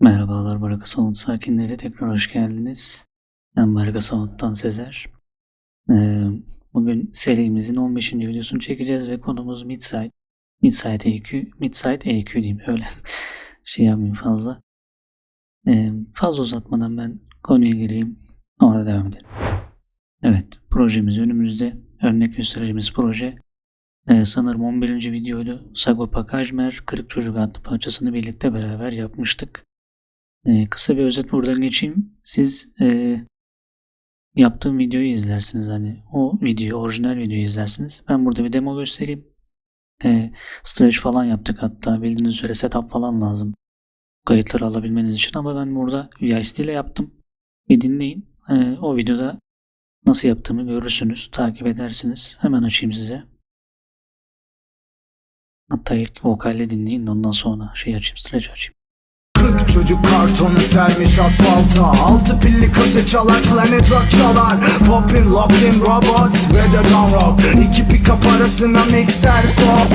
Merhabalar Baraka Sound sakinleri tekrar hoş geldiniz. Ben Baraka Sound'dan Sezer. Ee, bugün serimizin 15. videosunu çekeceğiz ve konumuz Midside. Midside EQ, Midside EQ diyeyim öyle şey yapmayayım fazla. Ee, fazla uzatmadan ben konuya gireyim. Sonra devam edelim. Evet projemiz önümüzde. Örnek göstereceğimiz proje. Ee, sanırım 11. videoydu. Sagopa Kajmer, Kırık Çocuk adlı parçasını birlikte beraber yapmıştık. Ee, kısa bir özet buradan geçeyim. Siz e, yaptığım videoyu izlersiniz hani o videoyu, orijinal videoyu izlersiniz. Ben burada bir demo göstereyim. E, stretch falan yaptık hatta bildiğiniz üzere setup falan lazım. Kayıtları alabilmeniz için ama ben burada VST ile yaptım. Bir dinleyin. E, o videoda nasıl yaptığımı görürsünüz, takip edersiniz. Hemen açayım size. Hatta ilk vokalle dinleyin ondan sonra şey açayım, stretch açayım. Kırk çocuk kartonu sermiş asfalta. Altı pilli kaset çalar Planet Rock çalar. Poppin' Locked Robots ve de Down Rock İki pick-up arasına mikser sok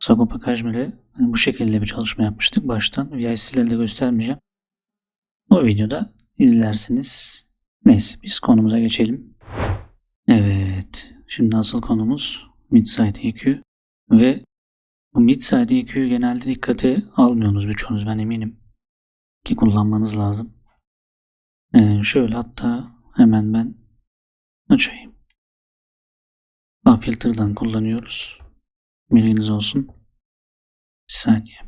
Sagopa Kajmer'e bu şekilde bir çalışma yapmıştık baştan. VIC'leri de göstermeyeceğim. O videoda izlersiniz. Neyse biz konumuza geçelim. Evet. Şimdi asıl konumuz Midside EQ ve bu Midside EQ'yu genelde dikkate almıyorsunuz birçoğunuz ben eminim. Ki kullanmanız lazım. Ee, şöyle hatta hemen ben açayım. A filter'dan kullanıyoruz. Bilginiz olsun. Bir saniye.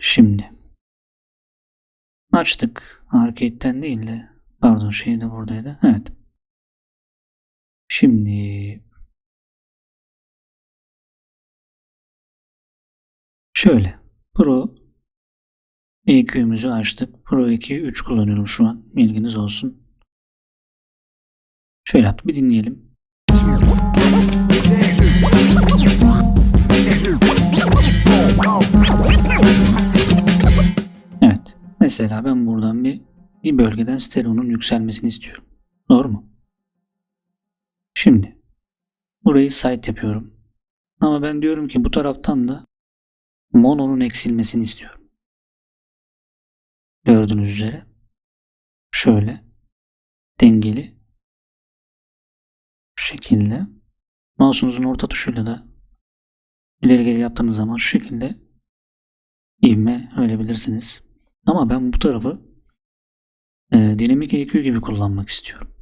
Şimdi açtık. Arcade'den değil de pardon şey de buradaydı. Evet. Şimdi şöyle Pro EQ'müzü açtık. Pro 2 3 kullanıyorum şu an. Bilginiz olsun. Şöyle yaptık. Bir dinleyelim. Evet. Mesela ben buradan bir bir bölgeden stereonun yükselmesini istiyorum. Doğru mu? Şimdi burayı site yapıyorum. Ama ben diyorum ki bu taraftan da mononun eksilmesini istiyorum. Gördüğünüz üzere şöyle dengeli şu şekilde mouse'unuzun orta tuşuyla da ileri geri yaptığınız zaman şu şekilde ivme ölebilirsiniz. Ama ben bu tarafı e, dinamik EQ gibi kullanmak istiyorum.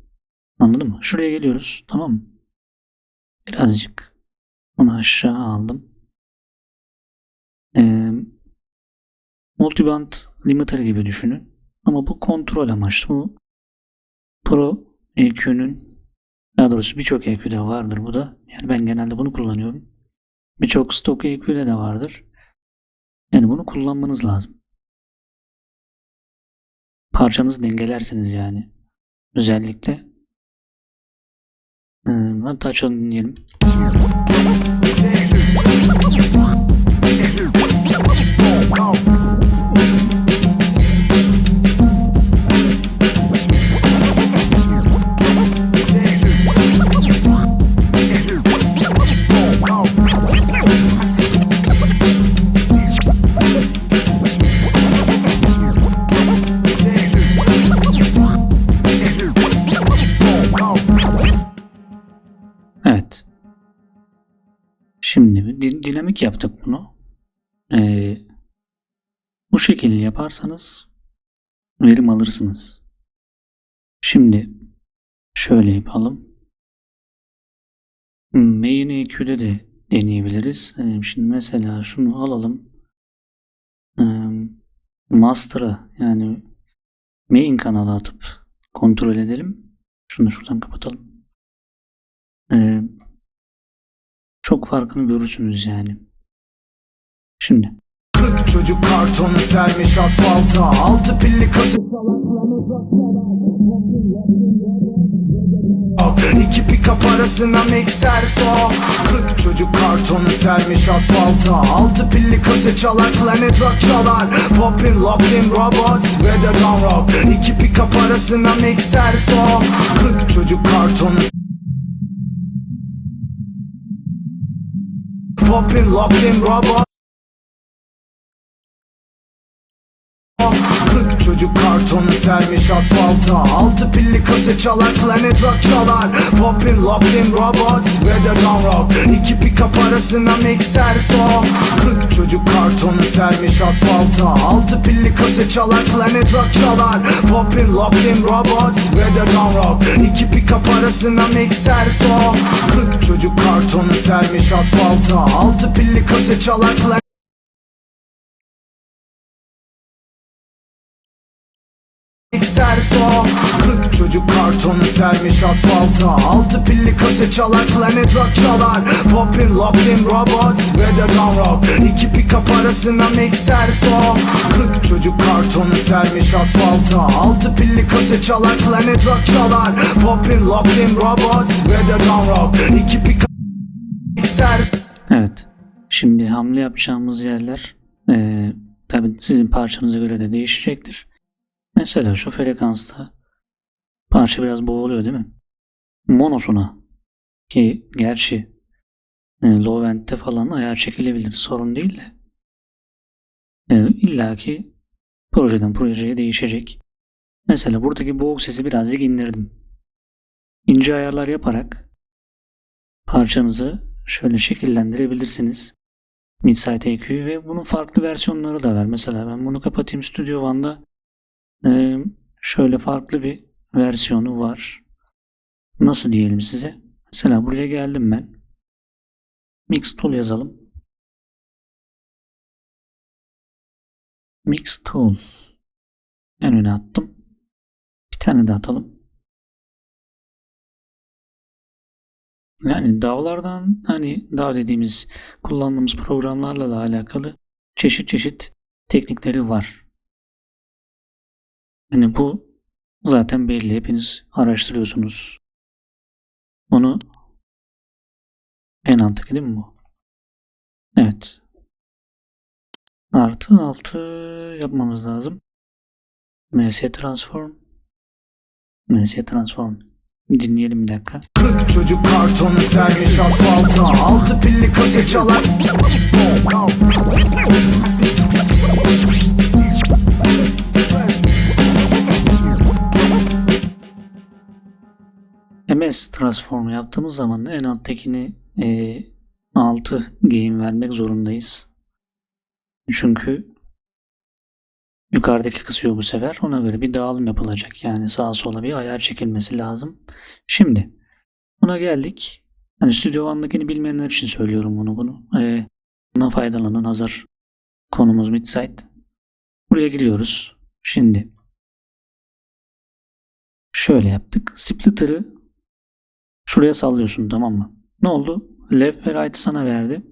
Anladın mı? Şuraya geliyoruz. Tamam mı? Birazcık bunu aşağı aldım. E, multiband limiter gibi düşünün. Ama bu kontrol amaçlı. Bu Pro EQ'nün daha doğrusu birçok EQ'de vardır bu da. Yani ben genelde bunu kullanıyorum. Birçok stok EQ'de de vardır. Yani bunu kullanmanız lazım. Parçanızı dengelersiniz yani. Özellikle. Ee, hatta açalım dinleyelim. Şimdi dinamik yaptık bunu. Ee, bu şekilde yaparsanız verim alırsınız. Şimdi şöyle yapalım. Main EQ'de de deneyebiliriz. Ee, şimdi mesela şunu alalım. Ee, master'a yani main kanala atıp kontrol edelim. Şunu şuradan kapatalım. Ee, çok farkını görürsünüz yani. Şimdi. Kırk çocuk kartonu sermiş asfalta. Altı pilli çalar. İki pick-up arasına mikser sok. Çocuk kartonu sermiş asfalta. Altı pilli kaset çalar Planet Rock çalar. Poppin, Lockin, Robots ve de Rock. İki pick-up arasına mikser sok. Kırk çocuk kartonu Poppin, Lockin, Robots Kırk çocuk kartonu sermiş asfalta. Altı pilli kaset çalar Planet Rock çalar. Poppin, Lockin, Robots ve Down Rock İki pick-up arasına mikser sok. Kırk çocuk kartonu sermiş asfalta. Altı pilli kaset çalar Planet Rock çalar. Poppin, Lockin, Robots ve Down Rock İki pick-up arasına mikser sok. Kırk çocuk kartonu sermiş asfalta. Altı pilli kaset çalar Planet çocuk kartonu sermiş asfalta. Altı pilli kaset çalar Planet Rock çalar. Poppin, Lockin, Robots ve de Down Rock İki pick-up arasına mikser sok. Kırk çocuk kartonu sermiş asfalta. Altı pilli kaset çalar Planet Rock çalar. Poppin, Lockin, Robots ve de Down Rock İki pick-up mikser Evet. Şimdi hamle yapacağımız yerler eee tabi sizin parçanıza göre de değişecektir. Mesela şu frekansta parça biraz boğuluyor değil mi? Monosuna ki gerçi e, low end'de falan ayar çekilebilir sorun değil de e, illaki projeden projeye değişecek. Mesela buradaki boğuk sesi birazcık indirdim. İnce ayarlar yaparak parçanızı şöyle şekillendirebilirsiniz. Midside EQ ve bunun farklı versiyonları da var. Mesela ben bunu kapatayım Studio One'da ee, şöyle farklı bir versiyonu var. Nasıl diyelim size? Mesela buraya geldim ben. Mix Tool yazalım. Mix Tool. En öne attım. Bir tane de atalım. Yani DAW'lardan hani DAW dediğimiz kullandığımız programlarla da alakalı çeşit çeşit teknikleri var. Hani bu zaten belli. Hepiniz araştırıyorsunuz. Onu en mantıklı değil mi bu? Evet. Artı altı yapmamız lazım. MS Transform. MS Transform. Dinleyelim bir dakika. Kırk çocuk kartonu sermiş asfalta Altı pilli kaset çalar MS Transform yaptığımız zaman en alttakini e, 6 gain vermek zorundayız. Çünkü yukarıdaki kısıyor bu sefer. Ona göre bir dağılım yapılacak. Yani sağa sola bir ayar çekilmesi lazım. Şimdi buna geldik. Hani Studio One'dakini bilmeyenler için söylüyorum bunu bunu. E, buna faydalanın hazır konumuz midside. Buraya gidiyoruz. Şimdi şöyle yaptık. Splitter'ı Şuraya sallıyorsun tamam mı? Ne oldu? Left ve right'ı sana verdi.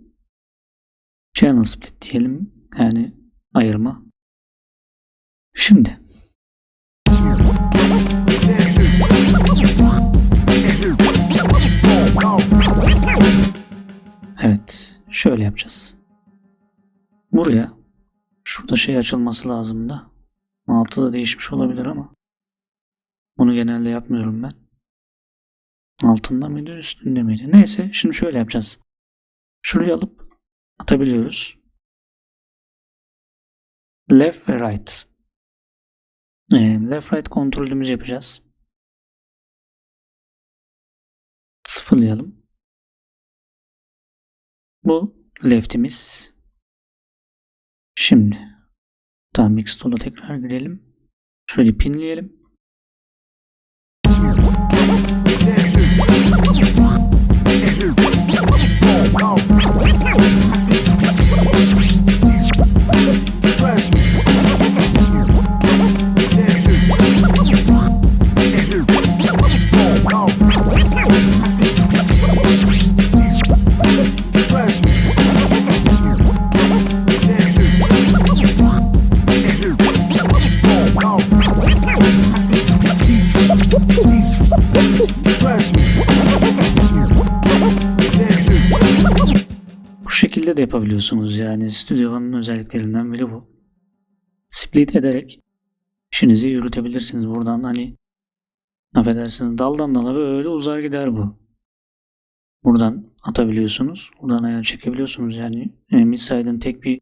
Channel split diyelim. Yani ayırma. Şimdi evet şöyle yapacağız. Buraya şurada şey açılması lazım da. Altı da değişmiş olabilir ama bunu genelde yapmıyorum ben. Altında mıydı üstünde miydi? Neyse şimdi şöyle yapacağız. Şurayı alıp atabiliyoruz. Left ve right. Ee, left right kontrolümüzü yapacağız. Sıfırlayalım. Bu left'imiz. Şimdi tam mix tool'a tekrar girelim. Şöyle pinleyelim. go. Yapabiliyorsunuz yani Studio One'ın özelliklerinden biri bu. Split ederek işinizi yürütebilirsiniz buradan hani affedersiniz daldan dala böyle uzar gider bu. Buradan atabiliyorsunuz. Buradan ayar çekebiliyorsunuz yani. E, Midside'ın tek bir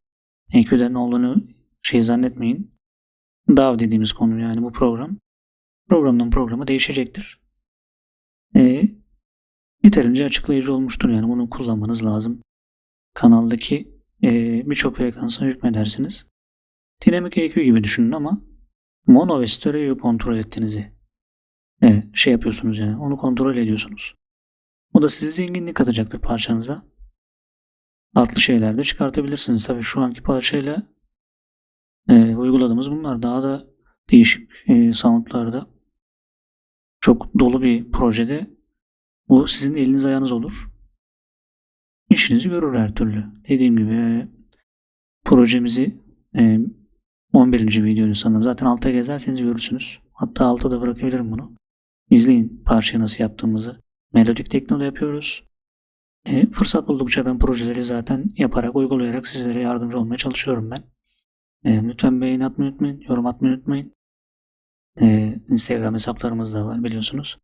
EQ'den olduğunu şey zannetmeyin. DAW dediğimiz konu yani bu program. Programdan programa değişecektir. E, yeterince açıklayıcı olmuştur yani bunu kullanmanız lazım. Kanaldaki e, birçok frekansa hükmedersiniz. Dinamik EQ gibi düşünün ama mono ve stereoyu kontrol ettiğinizi e, şey yapıyorsunuz yani onu kontrol ediyorsunuz. O da size zenginlik katacaktır parçanıza. Farklı şeyler de çıkartabilirsiniz. Tabii şu anki parçayla e, uyguladığımız bunlar. Daha da değişik e, soundlarda çok dolu bir projede bu sizin eliniz ayağınız olur. İşinizi görür her türlü. Dediğim gibi e, projemizi e, 11. videoyu sanırım. Zaten alta gezerseniz görürsünüz. Hatta alta da bırakabilirim bunu. İzleyin parçayı nasıl yaptığımızı. Melodik teknoda yapıyoruz. E, fırsat buldukça ben projeleri zaten yaparak, uygulayarak sizlere yardımcı olmaya çalışıyorum ben. E, lütfen beğeni atmayı unutmayın, yorum atmayı unutmayın. E, Instagram hesaplarımız da var biliyorsunuz.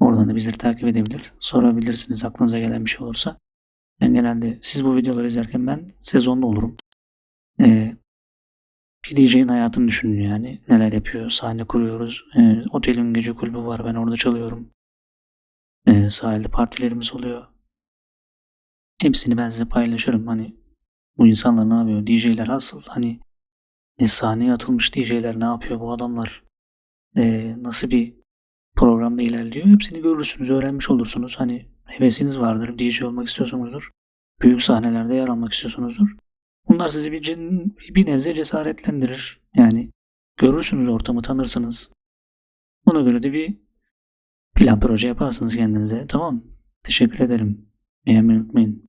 Oradan da bizleri takip edebilir. Sorabilirsiniz aklınıza gelen bir şey olursa. Ben genelde siz bu videoları izlerken ben sezonda olurum. E, bir DJ'in hayatını düşünün yani. Neler yapıyor, sahne kuruyoruz. E, otelin gece kulübü var ben orada çalıyorum. E, sahilde partilerimiz oluyor. Hepsini ben size paylaşırım. Hani bu insanlar ne yapıyor? DJ'ler asıl hani ne sahneye atılmış DJ'ler ne yapıyor bu adamlar? E, nasıl bir programda ilerliyor? Hepsini görürsünüz, öğrenmiş olursunuz. Hani hevesiniz vardır, DJ olmak istiyorsunuzdur. Büyük sahnelerde yer almak istiyorsunuzdur. Bunlar sizi bir, bir nebze cesaretlendirir. Yani görürsünüz ortamı, tanırsınız. Ona göre de bir plan proje yaparsınız kendinize. Tamam. Teşekkür ederim. Beğenmeyi unutmayın.